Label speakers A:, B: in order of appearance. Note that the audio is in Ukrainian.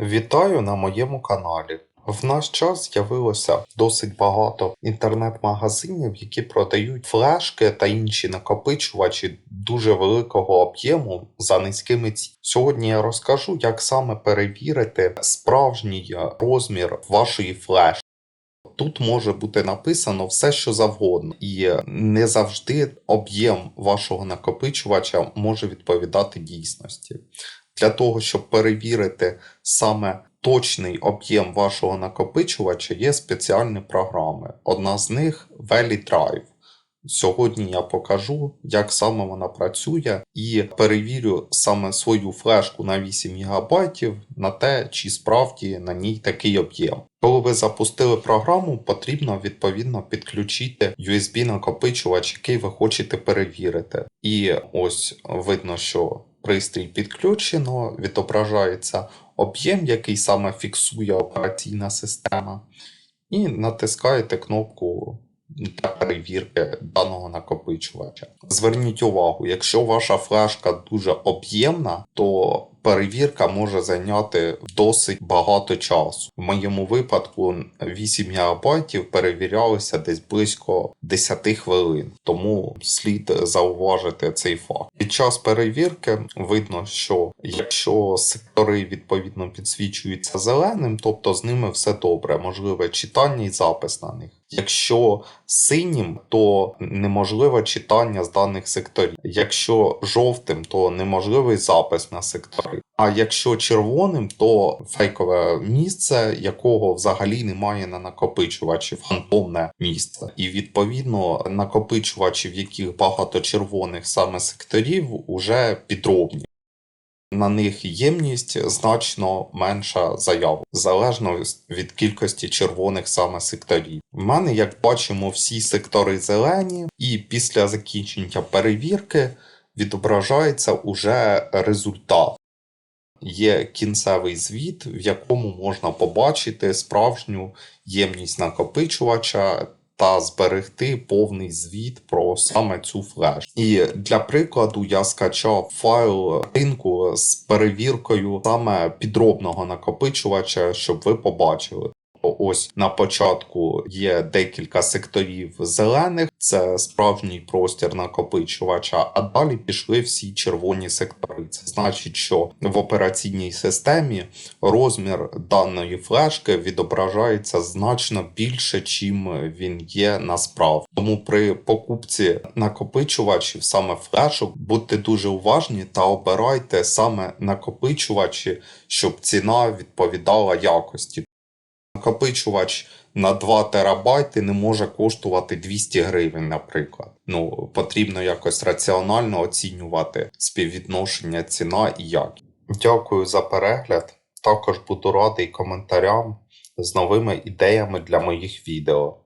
A: Вітаю на моєму каналі. В наш час з'явилося досить багато інтернет-магазинів, які продають флешки та інші накопичувачі дуже великого об'єму за низькими цінами. Сьогодні я розкажу, як саме перевірити справжній розмір вашої флешки. Тут може бути написано все, що завгодно, і не завжди об'єм вашого накопичувача може відповідати дійсності. Для того, щоб перевірити саме точний об'єм вашого накопичувача, є спеціальні програми. Одна з них VeliDrive. Сьогодні я покажу, як саме вона працює, і перевірю саме свою флешку на 8 ГБ на те, чи справді на ній такий об'єм. Коли ви запустили програму, потрібно відповідно підключити USB-накопичувач, який ви хочете перевірити. І ось видно, що пристрій підключено, відображається об'єм, який саме фіксує операційна система, і натискаєте кнопку для перевірки даного накопичувача. Зверніть увагу, якщо ваша флешка дуже об'ємна, то перевірка може зайняти досить багато часу. В моєму випадку 8 ГБ перевірялися десь близько 10 хвилин, тому слід зауважити цей факт. Під час перевірки видно, що якщо сектори відповідно підсвічуються зеленим, тобто з ними все добре, можливе читання і запис на них. Якщо синім, то неможливе читання з даних секторів. Якщо жовтим, то неможливий запис на сектори. А якщо червоним, то фейкове місце, якого взагалі немає на накопичувачі, фантомне місце. І відповідно накопичувачі, в яких багато червоних саме секторів, уже підробні. На них ємність значно менша заяв, залежно від кількості червоних саме секторів. У мене, як бачимо, всі сектори зелені, і після закінчення перевірки відображається уже результат. Є кінцевий звіт, в якому можна побачити справжню ємність накопичувача та зберегти повний звіт про саме цю флеш. І для прикладу я скачав файл ринку з перевіркою саме підробного накопичувача, щоб ви побачили. Ось на початку є декілька секторів зелених, це справжній простір накопичувача, а далі пішли всі червоні сектори. Це значить, що в операційній системі розмір даної флешки відображається значно більше, чим він є насправді. Тому при покупці накопичувачів, саме флешок, будьте дуже уважні та обирайте саме накопичувачі, щоб ціна відповідала якості. Накопичувач на 2 терабайти не може коштувати 200 гривень, наприклад. Ну, потрібно якось раціонально оцінювати співвідношення ціна і якість. Дякую за перегляд. Також буду радий коментарям з новими ідеями для моїх відео.